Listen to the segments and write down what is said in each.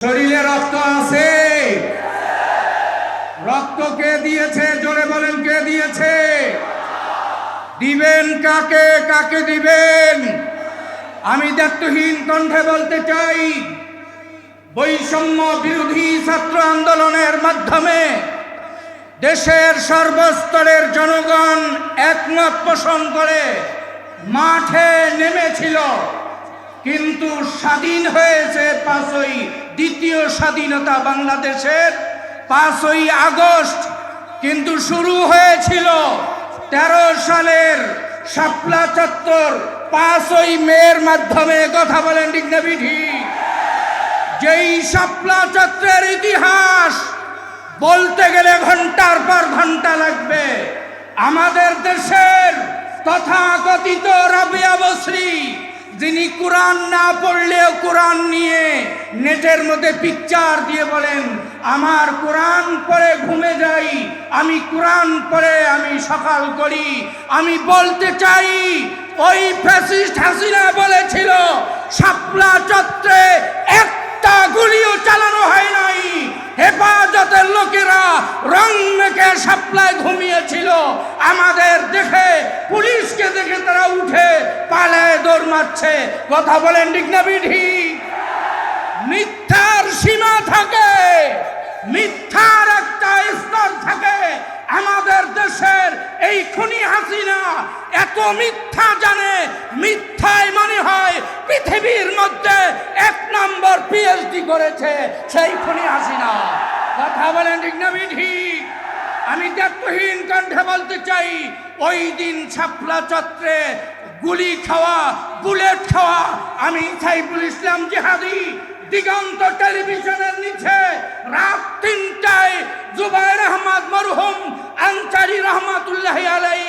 শরীরে রক্ত আছে? রক্ত কে দিয়েছে? জোরে বলেন, কে দিয়েছে? দিবেন কাকে? কাকে দিবেন? আমি দায়িত্বহীন কণ্ঠে বলতে চাই, বৈষম্য বিরোধী ছাত্র আন্দোলনের মাধ্যমে দেশের সর্বস্তরের জনগণ একমত পোষণ করে মাঠে নেমেছিল, কিন্তু স্বাধীন হয়েছে পাঁচই দ্বিতীয় স্বাধীনতা বাংলাদেশের পাঁচই আগস্ট কিন্তু শুরু হয়েছিল তেরো সালের শাপলা চত্বর পাঁচই মেয়ের মাধ্যমে। কথা বলেন ঠিক না বিধি? যেই শাপলা চত্বরের ইতিহাস বলতে গেলে ঘণ্টার পর ঘণ্টা লাগবে। আমাদের দেশের তথাকথিত রাবিয়া বসরি যিনি কোরআন না পড়লেও কোরআন নিয়ে নেটের মধ্যে পিকচার দিয়ে বলেন, আমার কোরআন পরে ঘুমে যাই, আমি কোরআন পরে আমি সকাল করি, আমি বলতে চাই, ওই ফ্যাসিস্ট হাসিনা বলেছিল, শাপলা চত্রে একটা গুলিও চালানো হয় নাই হেফাজতের লোকেরা রং মেখে সাপ্লাই ঘুমিয়েছিল। আমাদের দেখে, পুলিশকে দেখে তারা উঠে পালায় দৌড় মারছে। কথা বলেন ঠিক মিথ্যার সীমা থাকে, মিথ্যার একটা স্তর থাকে। আমাদের দেশের এই খুনি হাসিনা এত মিথ্যা জানে, মিথ্যায় মনে হয় পৃথিবীর মধ্যে এক নম্বর পিএইচডি করেছে সেই খুনি হাসিনা। কথা বলেন ঠিক না আমি দায়িত্বহীন কণ্ঠে বলতে চাই, ওই দিন ছাপলা চত্রে গুলি খাওয়া, বুলেট খাওয়া, আমি সাইফুল ইসলাম জেহাদি, দিগন্ত টেলিভিশনের নিচে রাত তিনটায় জুবাইর আহমদ মরহুম, আনসারি রহমাতুল্লাহ আলাই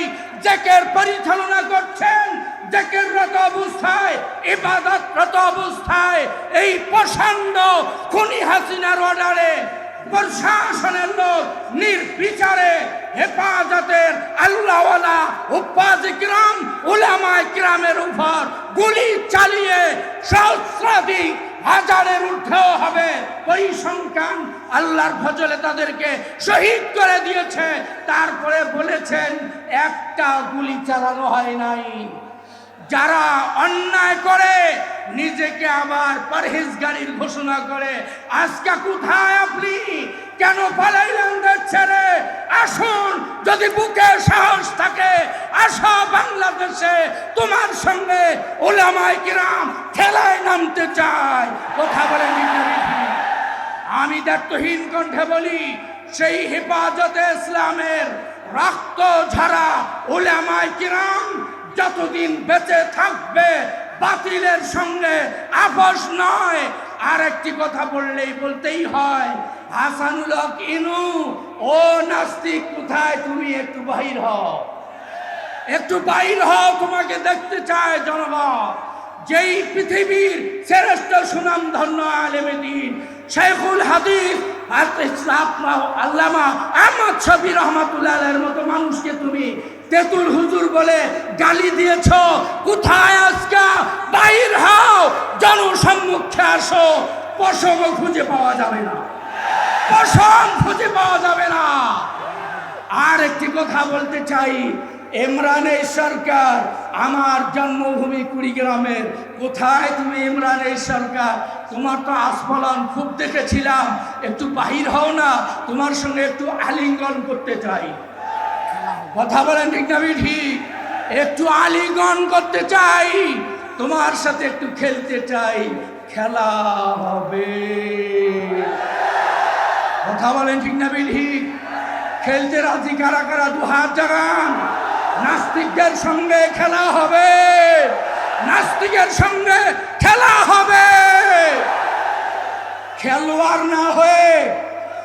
জেকের পরিচালনা করছেন জেকেররত অবস্থায়, ইবাদতরত অবস্থায়, এই প্রচণ্ড খুনি হাসিনার অর্ডারে প্রশাসনের লোক নির্বিচারে হেফাজতের আল্লাহওয়ালা উপাজ গ্রাম উলামায় গ্রামের উপর গুলি চালিয়ে সহস্রাধিক হাজারের উঠেও হবে। পরিসংখ্যান আল্লাহর ফজলে তাদেরকে শহীদ করে দিয়েছে। তারপরে বলেছেন, একটা গুলি চালানো হয় নাই। যারা অন্যায় করে, নিজেকে আবার পরহেজগারির ঘোষণা করে, আজকে কোথায় আপনি? কেন পালাইলেন ছেড়ে? আসুন, যদি বুকে সাহস থাকে, আসো বাংলাদেশে। তোমার সঙ্গে ওলামাই কিরাম খেলায় নামতে চায় কথা বলে আমি দায়িত্বহীন কণ্ঠে বলি, সেই হেফাজতে ইসলামের রক্ত ঝরা ওলামাই কিরাম যতদিন বেঁচে থাকবে, বাতিলের সঙ্গে আপোষ নয়। আর একটি কথা বললেই বলতেই হয়, হাসানুল হক ইনু, ও নাস্তিক, কোথায় তুমি একটু বাহির হও। একটু বাহির হও, তোমাকে দেখতে চায় জনগণ। যেই পৃথিবীর শ্রেষ্ঠ সুনাম ধন্য আলেমেদিন শেখুল হাদিস আল্লামা আহমদ শবি রহমতুল্লাহের মতো মানুষকে তুমি তেতুল হুজুর বলে, গালি দিয়েছ, কোথায় আজকা? বাহির হও, জনসম্মুখে আসো। পশমও খুঁজে পাওয়া যাবে না। পশম খুঁজে পাওয়া যাবে না। আর একটি কথা বলতে চাই ইমরানের সরকার, আমার জন্মভূমি কুড়িগ্রামের। কোথায় তুমি ইমরানের সরকার? তোমার তো আস্ফলন খুব দেখেছিলাম। একটু বাহির হও না, তোমার সঙ্গে একটু আলিঙ্গন করতে চাই। কথা বলেন ঠিক না ঠিক। একটু আলিঙ্গন করতে চাই, তোমার সাথে একটু খেলতে চাই, খেলা হবে। কথা বলেন ঠিক না ঠিক। খেলতে রাজি কারা কারা? দু হাত জাগান। নাস্তিকদের সঙ্গে খেলা হবে। নাস্তিকের সঙ্গে খেলা হবে। খেলোয়াড় না হয়ে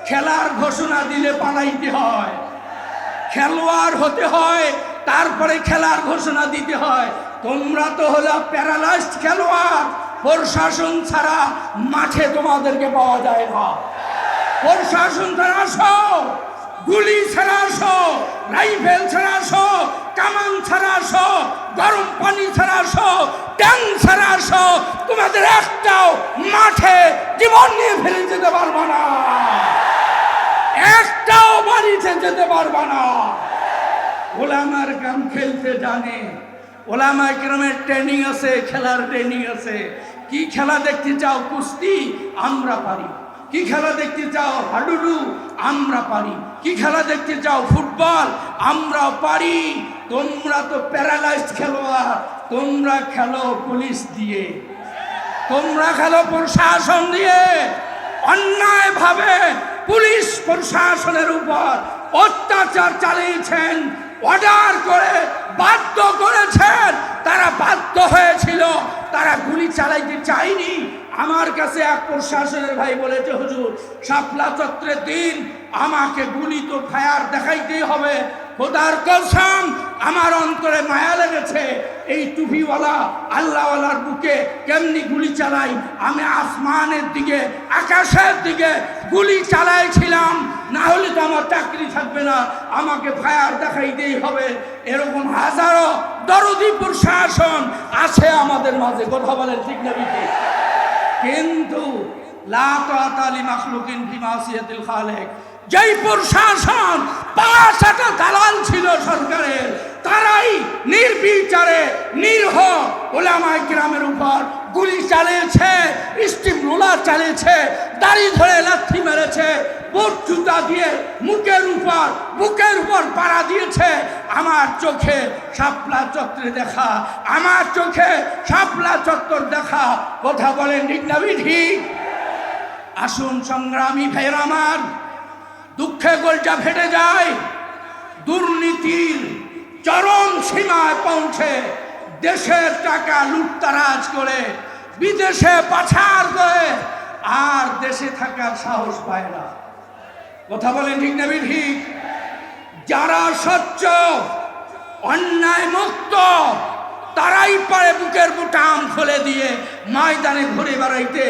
খেলার ঘোষণা দিলে পালাইতে হয়। খেলোয়াড় হতে হয়, তারপরে খেলার ঘোষণা দিতে হয়। তোমরা তো হলো প্যারালাইজড খেলোয়াড়, প্রশাসন ছাড়া মাঠে তোমাদেরকে পাওয়া যায় না। প্রশাসন ছাড়া আসো, গুলি ছাড়া আসো, রাইফেল ছাড়া আসো, কামান ছাড়া আসো, গরম পানি ছাড়া আসো ট্যাং ছাড়া আসো, তোমাদের একটাও মাঠে জীবন নিয়ে ফেলে যেতে পারবা না। বাড়িতে যেতে পারবা না। ওলামার কাম খেলতে জানে। ওলামা গ্রামের ট্রেনিং আছে, খেলার ট্রেনিং আছে। কি খেলা দেখতে চাও কুস্তি? আমরা পারি। কি খেলা দেখতে চাও হাডুডু? আমরা পারি। কি খেলা দেখতে চাও ফুটবল? আমরা পারি। তোমরা তো প্যারালাইজড খেলোয়াড়। তোমরা খেলো পুলিশ দিয়ে। তোমরা খেলো প্রশাসন দিয়ে। অন্যায়ভাবে পুলিশ প্রশাসনের উপর অত্যাচার চালিয়েছেন, অর্ডার করে বাধ্য করেছেন। তারা বাধ্য হয়েছিল, তারা গুলি চালাইতে চায়নি। আমার কাছে এক প্রশাসনের ভাই বলেছে, হুজুর, শাপলা চত্রের দিন আমাকে গুলি তো ফায়ার দেখাইতেই হবে খোদার কসম, আমার অন্তরে মায়া লেগেছে। এই টুপিওয়ালা, আল্লাহওয়ালার বুকে কেমনি গুলি চালাই? আমি আসমানের দিকে, আকাশের দিকে গুলি চালাইছিলাম। না হলে তো আমার চাকরি থাকবে না। আমাকে ফায়ার দেখাইতেই হবে। এরকম হাজারো দরদি প্রশাসন আছে আমাদের মাঝে। কথা বলেন ঠিক না কিন্তু লা তাতালি মাখলুকিন খালিক। যেই প্রশাসন পাঁচটা দালাল ছিল সরকারের। তারাই নির্বিচারে, নির্হ ওলামায় গ্রামের উপর গুলি চালিয়েছে, স্টিম রোলার চালিয়েছে, দাড়ি ধরে লাথি মেরেছে, বুট জুতা দিয়ে মুখের উপর, বুকের উপর পাড়া দিয়েছে। আমার চোখে শাপলা চত্রে দেখা, আমার চোখে শাপলা চত্বর দেখা। কথা বলেন ঠিক না ঠিক আসুন সংগ্রামী ভাইয়ের আমার দুঃখে গোলটা ফেটে যায়। দুর্নীতির চরম সীমায় পৌঁছে দেশের টাকা লুটতারাজ করে বিদেশে পাচার করে আর দেশে থাকার সাহস পায় না। কথা বলেন ঠিক না ঠিক? যারা স্বচ্ছ, অন্যায় মুক্ত, তারাই পারে বুকের বুটাম খুলে দিয়ে ময়দানে ঘুরে বেড়াইতে।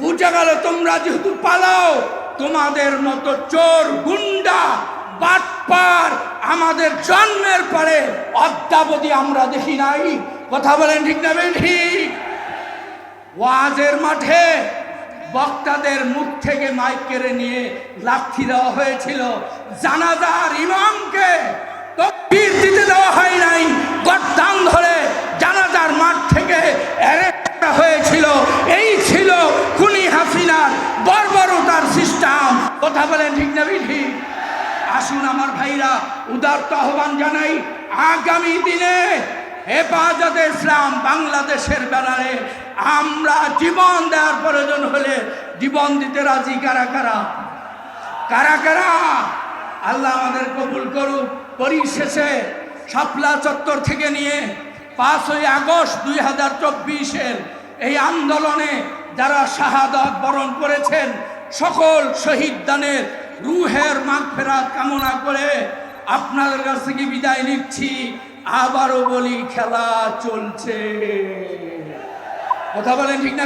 বুঝে গেল তোমরা যেহেতু পালাও তোমাদের মতো চোর, গুন্ডা, বাটপার আমাদের জন্মের পরে অদ্যাবধি আমরা দেখি নাই। কথা বলেন ঠিক না ঠিক ওয়াজের মাঠে বক্তাদের মুখ থেকে মাইক কেড়ে নিয়ে লাথি দেওয়া হয়েছিল। জানাজার ইমামকে তকবীর দিতে দেওয়া হয় নাই। গদ্দান ধরে জানাজার মাঠ থেকে ঠিক আসুন আমার ভাইরা, উদারত আহ্বান জানাই, আগামী দিনে হেফাজতে ইসলাম বাংলাদেশের ব্যানারে আমরা জীবন দেওয়ার প্রয়োজন হলে জীবন দিতে রাজি কারা কারা? কারা কারা? আল্লাহ আমাদের কবুল করুক। পরিশেষে শাপলা চত্বর থেকে নিয়ে পাঁচই আগস্ট দুই হাজার চব্বিশের এই আন্দোলনে যারা শাহাদাত বরণ করেছেন, সকল শহীদ দানের রুহের মাগফেরাত কামনা করে আপনাদের কাছ থেকে বিদায় নিচ্ছি। আবারও বলি, খেলা চলছে। কথা বলেন ঠিক না?